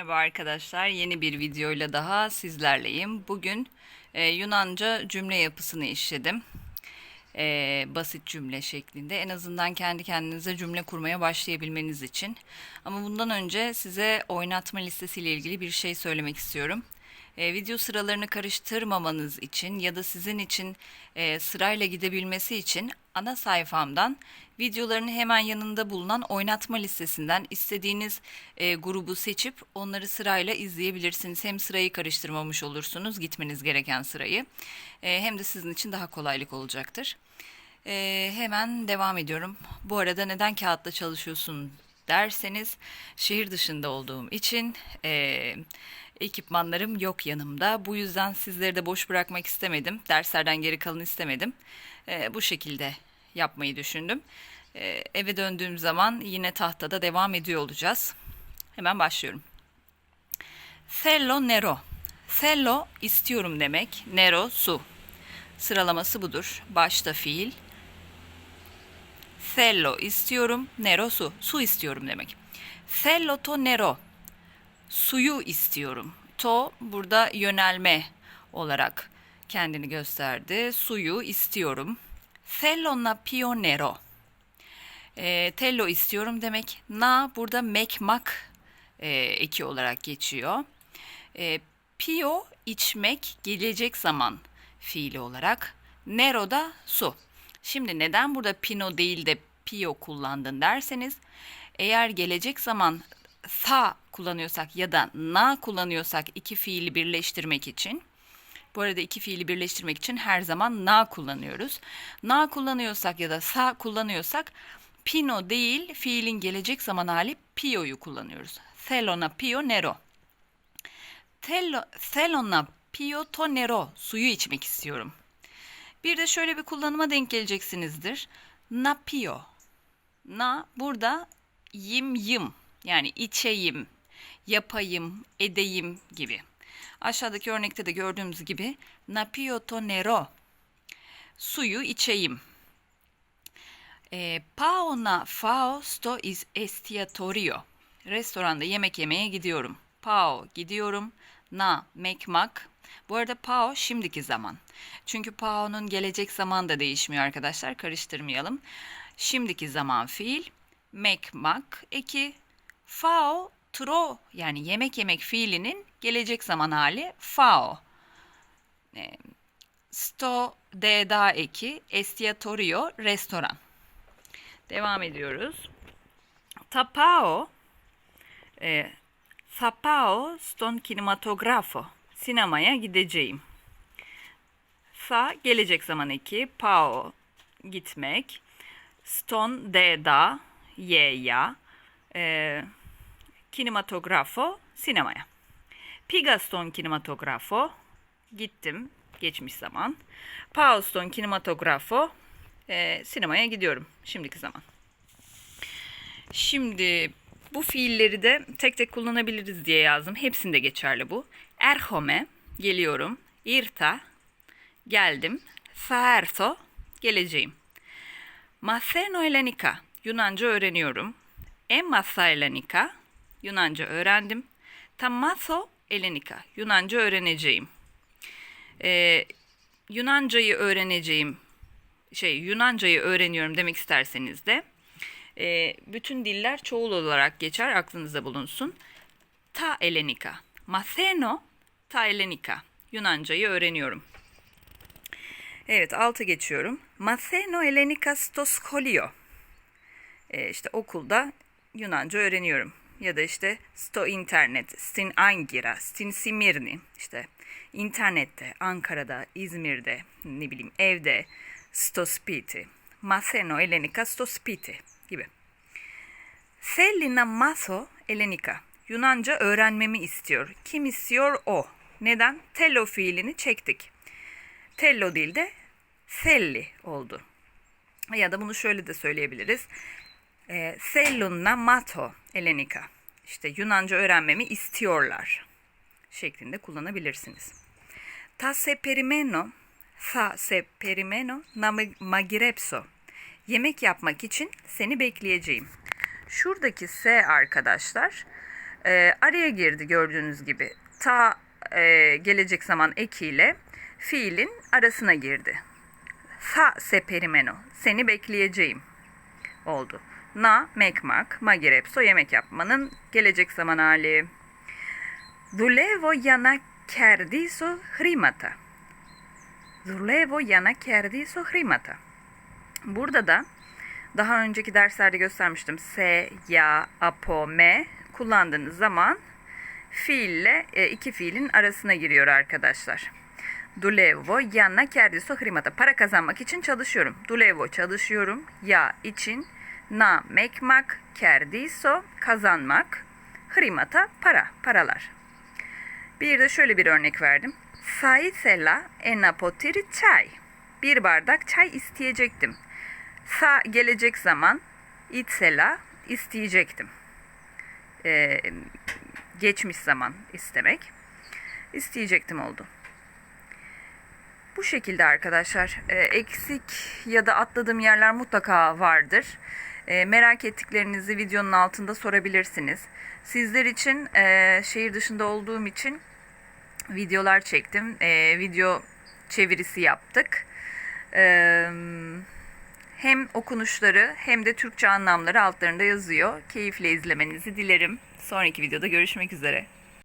Merhaba arkadaşlar, yeni bir videoyla daha sizlerleyim. Bugün e, Yunanca cümle yapısını işledim. E, basit cümle şeklinde. En azından kendi kendinize cümle kurmaya başlayabilmeniz için. Ama bundan önce size oynatma listesiyle ilgili bir şey söylemek istiyorum. E, video sıralarını karıştırmamanız için ya da sizin için e, sırayla gidebilmesi için ana sayfamdan videoların hemen yanında bulunan oynatma listesinden istediğiniz e, grubu seçip onları sırayla izleyebilirsiniz. Hem sırayı karıştırmamış olursunuz gitmeniz gereken sırayı e, hem de sizin için daha kolaylık olacaktır. E, hemen devam ediyorum. Bu arada neden kağıtta çalışıyorsun derseniz şehir dışında olduğum için e, ekipmanlarım yok yanımda. Bu yüzden sizleri de boş bırakmak istemedim. Derslerden geri kalın istemedim. E, bu şekilde yapmayı düşündüm. E, eve döndüğüm zaman yine tahtada devam ediyor olacağız. Hemen başlıyorum. Cello nero. Cello istiyorum demek. Nero su. Sıralaması budur. Başta fiil. Cello istiyorum. Nero su. Su istiyorum demek. Cello to nero. Suyu istiyorum. To burada yönelme olarak kendini gösterdi. Suyu istiyorum. Cello na pio nero. E, tello istiyorum demek. Na burada mekmak e, eki olarak geçiyor. E, pio içmek gelecek zaman fiili olarak. Nero da su. Şimdi neden burada pino değil de pio kullandın derseniz eğer gelecek zaman sa kullanıyorsak ya da na kullanıyorsak iki fiili birleştirmek için bu arada iki fiili birleştirmek için her zaman na kullanıyoruz. Na kullanıyorsak ya da sa kullanıyorsak pino değil fiilin gelecek zaman hali pio'yu kullanıyoruz. Thelona pio nero. Thelona pio to nero. Suyu içmek istiyorum. Bir de şöyle bir kullanıma denk geleceksinizdir. Na pio. Na burada yim yım yani içeyim, yapayım, edeyim gibi. Aşağıdaki örnekte de gördüğümüz gibi napio to nero. Suyu içeyim. E, pao na fao sto is estiatorio. Restoranda yemek yemeye gidiyorum. Pao gidiyorum. Na mekmak. Bu arada pao şimdiki zaman. Çünkü pao'nun gelecek zaman da değişmiyor arkadaşlar. Karıştırmayalım. Şimdiki zaman fiil. Mekmak eki. Fao tro yani yemek yemek fiilinin gelecek zaman hali fao. E, sto de da eki estiatorio restoran. Devam ediyoruz. Tapao e, Sapao ston kinematografo. Sinemaya gideceğim. Sa gelecek zaman eki. Pao gitmek. Ston de da ye ya. E, kinematografo sinemaya. Pigaston kinematografo gittim geçmiş zaman. Pauston kinematografo e, sinemaya gidiyorum şimdiki zaman. Şimdi bu fiilleri de tek tek kullanabiliriz diye yazdım. Hepsinde geçerli bu. Erhome geliyorum. Irta geldim. Faerto geleceğim. Maseno Elenika Yunanca öğreniyorum. Emmasa Elenika Yunanca öğrendim. Tamaso Elenika Yunanca öğreneceğim. Ee, Yunancayı öğreneceğim şey Yunancayı öğreniyorum demek isterseniz de e, bütün diller çoğul olarak geçer aklınızda bulunsun. Ta Elenika. Maseno ta Elenika. Yunancayı öğreniyorum. Evet altı geçiyorum. Maseno Elenika sto skolio. E, işte okulda Yunanca öğreniyorum. Ya da işte sto internet, stin angira, stin simirni. İşte internette, Ankara'da, İzmir'de, ne bileyim evde, sto spiti. Maseno Elenika sto spiti gibi. Sellina maso Elenika. Yunanca öğrenmemi istiyor. Kim istiyor? O. Neden? Tello fiilini çektik. Tello değil de selli oldu. Ya da bunu şöyle de söyleyebiliriz. E, Sellunna mato Elenika. İşte Yunanca öğrenmemi istiyorlar şeklinde kullanabilirsiniz. Ta se perimeno, sa se perimeno na magirepso. Yemek yapmak için seni bekleyeceğim. Şuradaki S arkadaşlar Ee, araya girdi gördüğünüz gibi. Ta e, gelecek zaman ekiyle fiilin arasına girdi. Sa se perimeno. Seni bekleyeceğim oldu. Na mekmak, magirepso yemek yapmanın gelecek zaman hali. Dulevo yana kerdiso hrimata. Dulevo yana kerdiso hrimata. Burada da daha önceki derslerde göstermiştim. Se, ya, apo, me kullandığınız zaman fiille e, iki fiilin arasına giriyor arkadaşlar. Dulevo yana kerdiso hrimata. Para kazanmak için çalışıyorum. Dulevo çalışıyorum. Ya için. Na mekmak. Kerdiso kazanmak. Hrimata para. Paralar. Bir de şöyle bir örnek verdim. Saitsela ena potiri çay. Bir bardak çay isteyecektim. Sa gelecek zaman itsela isteyecektim. Ee, geçmiş zaman istemek. İsteyecektim oldu. Bu şekilde arkadaşlar e, eksik ya da atladığım yerler mutlaka vardır. E, merak ettiklerinizi videonun altında sorabilirsiniz. Sizler için e, şehir dışında olduğum için videolar çektim. E, video çevirisi yaptık. E, hem okunuşları hem de Türkçe anlamları altlarında yazıyor. Keyifle izlemenizi dilerim. Sonraki videoda görüşmek üzere.